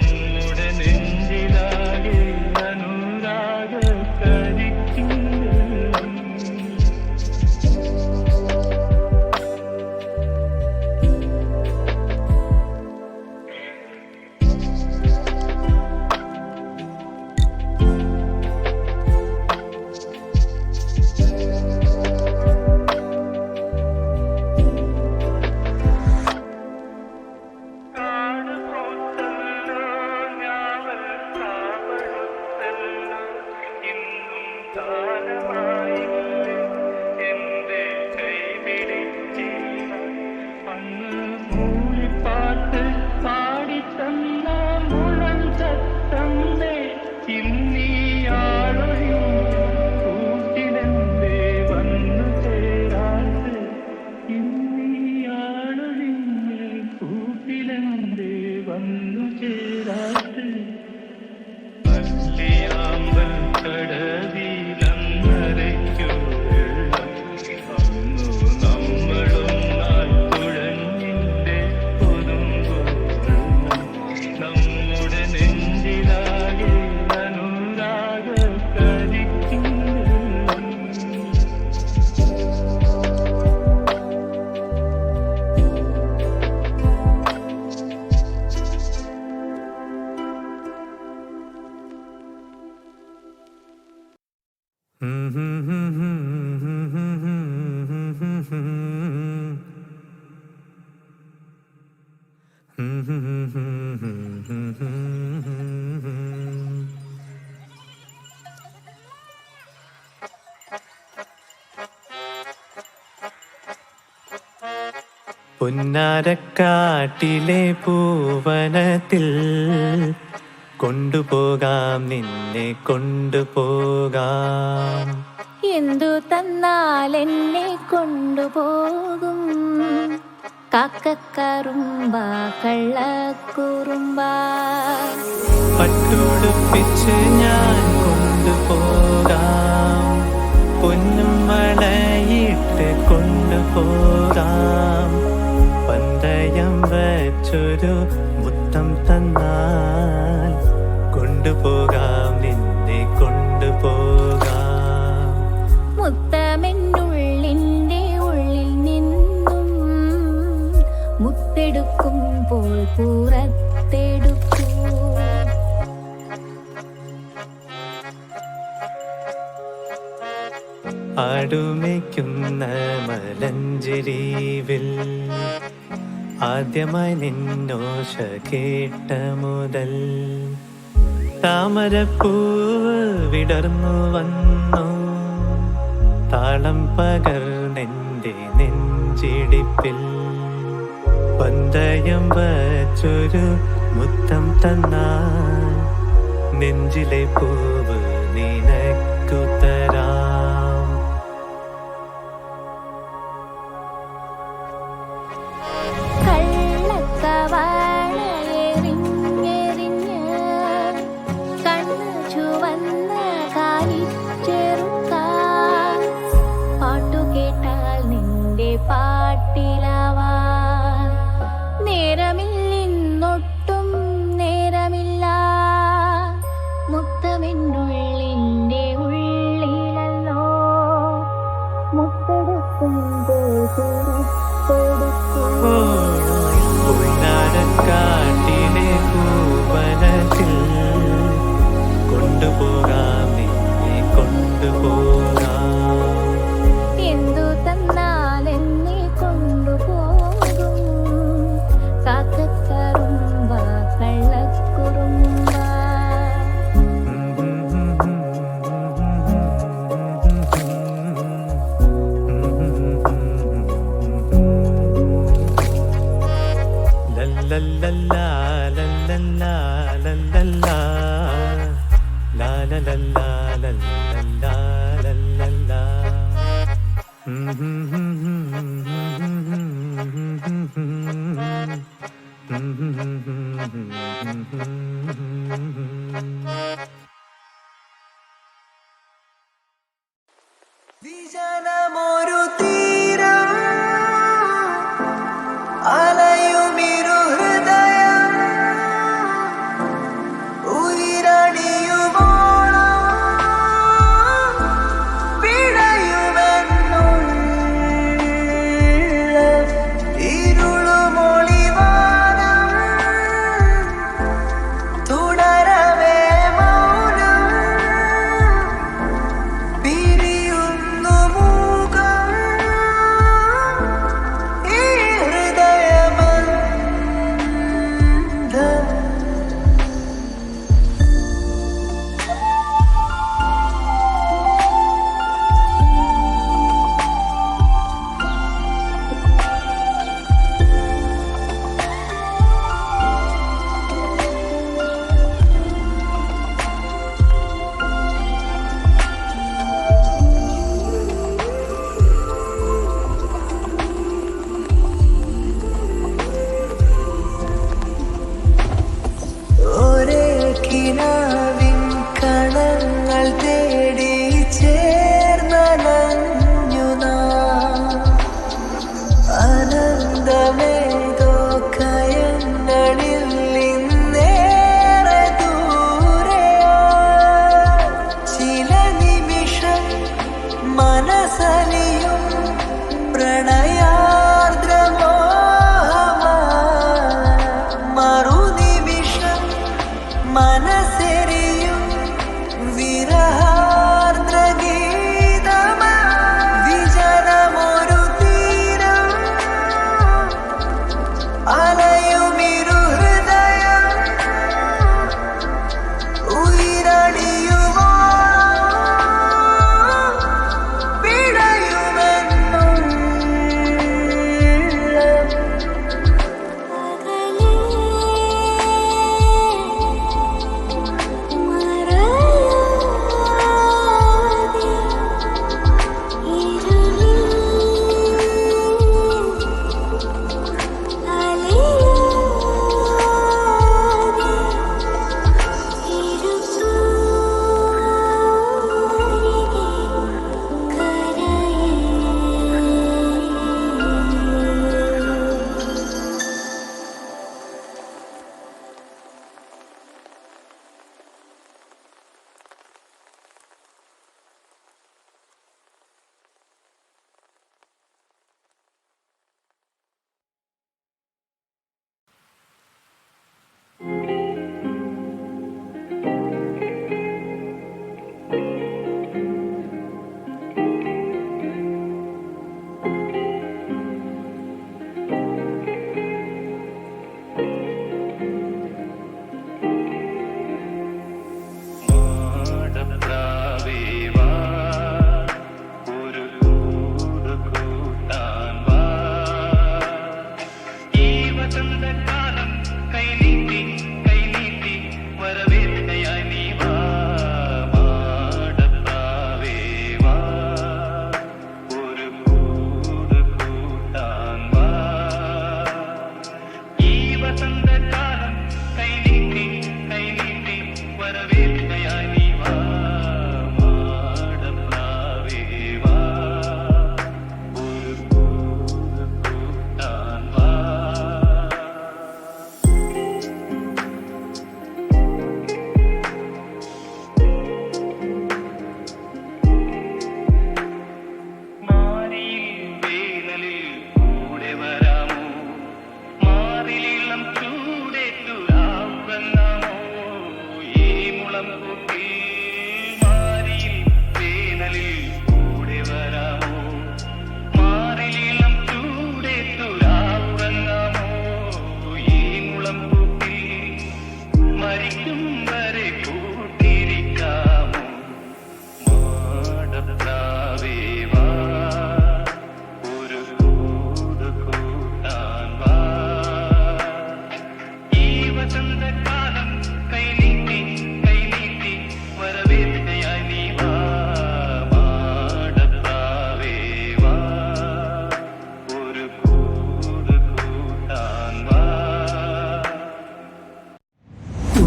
Thank you. പുന്നാരക്കാട്ടിലെ പൂവനത്തിൽ കൊണ്ടുപോകാം നിന്നെ കൊണ്ടുപോകാം. എന്തു തന്നാൽ എന്നെ കൊണ്ടുപോകും? കാക്കക്കറുമ്പ കള്ളക്കുറുമ്പ. പട്ടുടുപ്പിച്ച് ഞാൻ കൊണ്ടുപോകാം. പൊന്നും കൊണ്ടുപോകാം. പന്തയം വെച്ചൊരു മുത്തം തന്നാൽ കൊണ്ടുപോകാം നിന്നെ കൊണ്ടുപോകാം. പുറത്തെടുക്കൂ. മലഞ്ചിരിവിൽ ആദ്യമായി നിന്നോശ കേട്ട മുതൽ താമരപ്പൂവ് വിടർന്നു വന്നു. താളം പകർന്നെന്റെ നെഞ്ചിടിപ്പിൽ പന്തയം വച്ചൊരു മുത്തം തന്നാൽ നെഞ്ചിലെ പൂവ് These are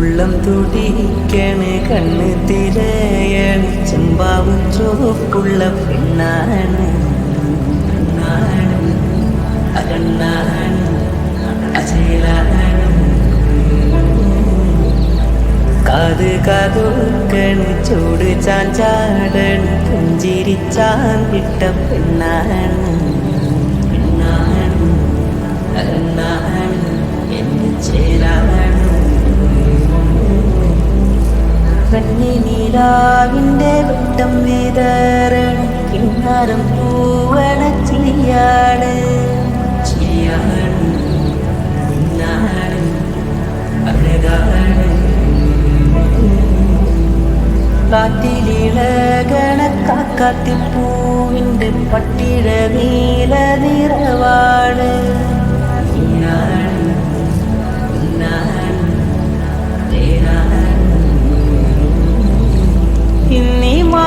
ഉള്ളം തുടിക്കണേ കണ്ണ് തിരയണ് ചെമ്പാവും ചുവപ്പുള്ള പെണ്ണാണ്. പെണ്ണാണ്. അകണ്ണാണ്. അജയലാണ് കാത് കാതോക്കണ് ചൂട് ചാഞ്ചാടണ് പുഞ്ചിരിച്ചാൻ വിട്ട പെണ്ണാണ്. പെണ്ണാണ്. അകണ്ണാണ്. ചേരാണ് കണ്ണിനീരാവിന്റെ വെട്ടം വേദാരണം കിണ്ണാരം പൂവണ ചിരിയാണ് ചിരിയാണ് പൂവിന്റെ അഴകാണ് കാറ്റിലിളകണ പൂവിന്റെ പട്ടിഴ നീല നിറവാണ്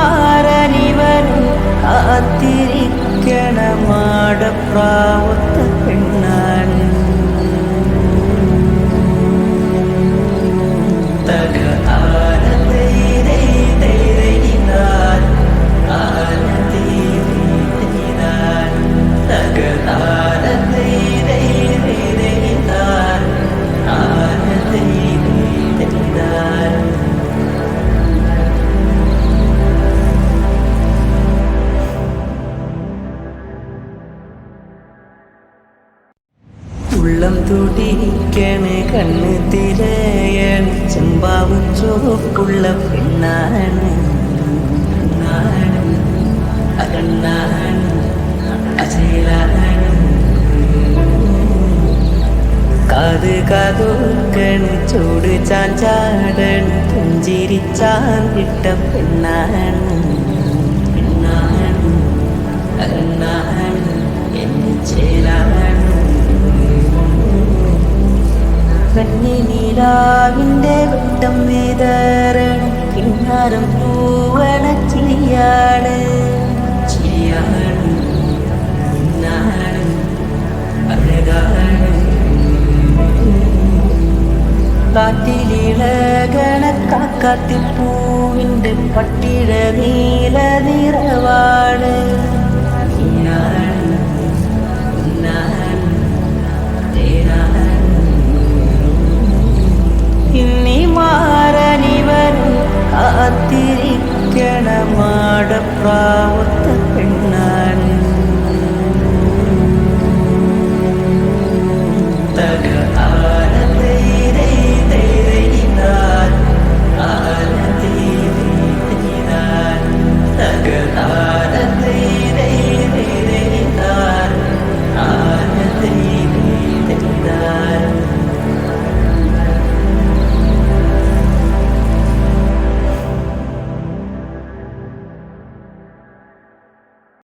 ഇന്നീ മാറനിവനും ഉള്ളം തുടിക്കണേ കണ്ണ് തിരയണ്. ചെമ്പാവും ചുവപ്പുള്ള പെണ്ണാണ്. അകണ്ണാണ് അജയലാണ് കാത് കാതോക്കണ് ചൂട് ചാഞ്ചാടണ് പുഞ്ചിരിച്ചാൻ വിട്ട പെണ്ണാണ്. പെണ്ണാണ് അകണ്ണാണ് എന്നെ ചേലാണ് കണ്ണിനീരാവിന്റെ വെട്ടം വേദാരണം കിന്നാരം പൂവണ ചിരിയാണ് ചിരിയാണ് മിന്നാണ് അഴകാണ് കാറ്റിലിളകണ കാക്കാത്തി പൂവിന്റെ പട്ടിഴ നീല നിറവാണ് മാറനിവരും കാത്തിരിക്കണമാടപ്രാവത്തെ